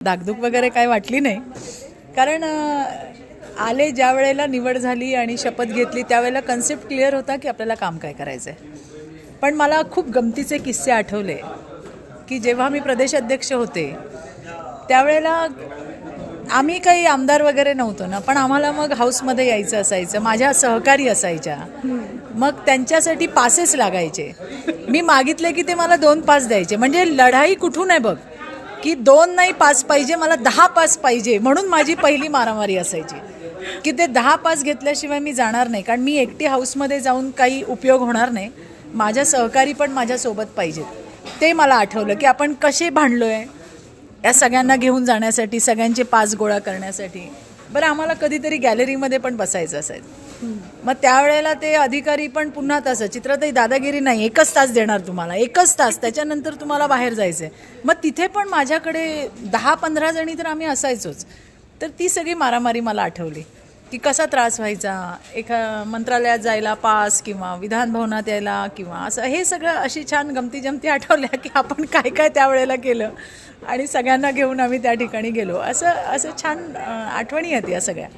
दागदुख वगैरे काय वाटली नाही. कारण आले ज्या वेळेला निवड झाली आणि शपथ घेतली त्यावेळेला कन्सेप्ट क्लिअर होता की आपल्याला काम काय करायचं आहे पण मला खूप गमतीचे किस्से आठवले की जेव्हा मी प्रदेशाध्यक्ष होते त्यावेळेला आम्ही काही आमदार वगैरे नव्हतो ना पण आम्हाला मग हाऊसमध्ये यायचं असायचं माझ्या सहकारी असायच्या. मग त्यांच्यासाठी पासेस लागायचे. मी मागितले की ते मला दोन पास द्यायचे. म्हणजे लढाई कुठून आहे बघ? की दोन नाही पास पाहिजे मला दहा पास पाहिजे म्हणून माझी पहिली मारामारी असायची. की ते दहा पास घेतल्याशिवाय मी जाणार नाही कारण मी एकटी हाऊसमध्ये जाऊन काही उपयोग होणार नाही. माझ्या सहकारी पण माझ्यासोबत पाहिजेत. ते मला आठवलं की आपण कसे भांडलो आहे या सगळ्यांना घेऊन जाण्यासाठी सगळ्यांचे पास गोळा करण्यासाठी. बरं आम्हाला कधीतरी गॅलरीमध्ये पण बसायचं असायचं मग त्यावेळेला ते अधिकारी पण पुन्हा तसं चित्रताई दादागिरी नाही एकच तास देणार तुम्हाला एकच तास त्याच्यानंतर तुम्हाला बाहेर जायचं आहे मग तिथे पण माझ्याकडे दहा पंधरा जणी तर आम्ही असायचोच. तर ती सगळी मारामारी मला आठवली. की कसा त्रास व्हायचा? एका मंत्रालयात जायला पास किंवा विधानभवनात यायला किंवा असं हे सगळं अशी छान गमती जमती आठवल्या की आपण काय काय त्यावेळेला केलं आणि सगळ्यांना घेऊन आम्ही त्या ठिकाणी गेलो. असं असं छान आठवणी आहेत या सगळ्या.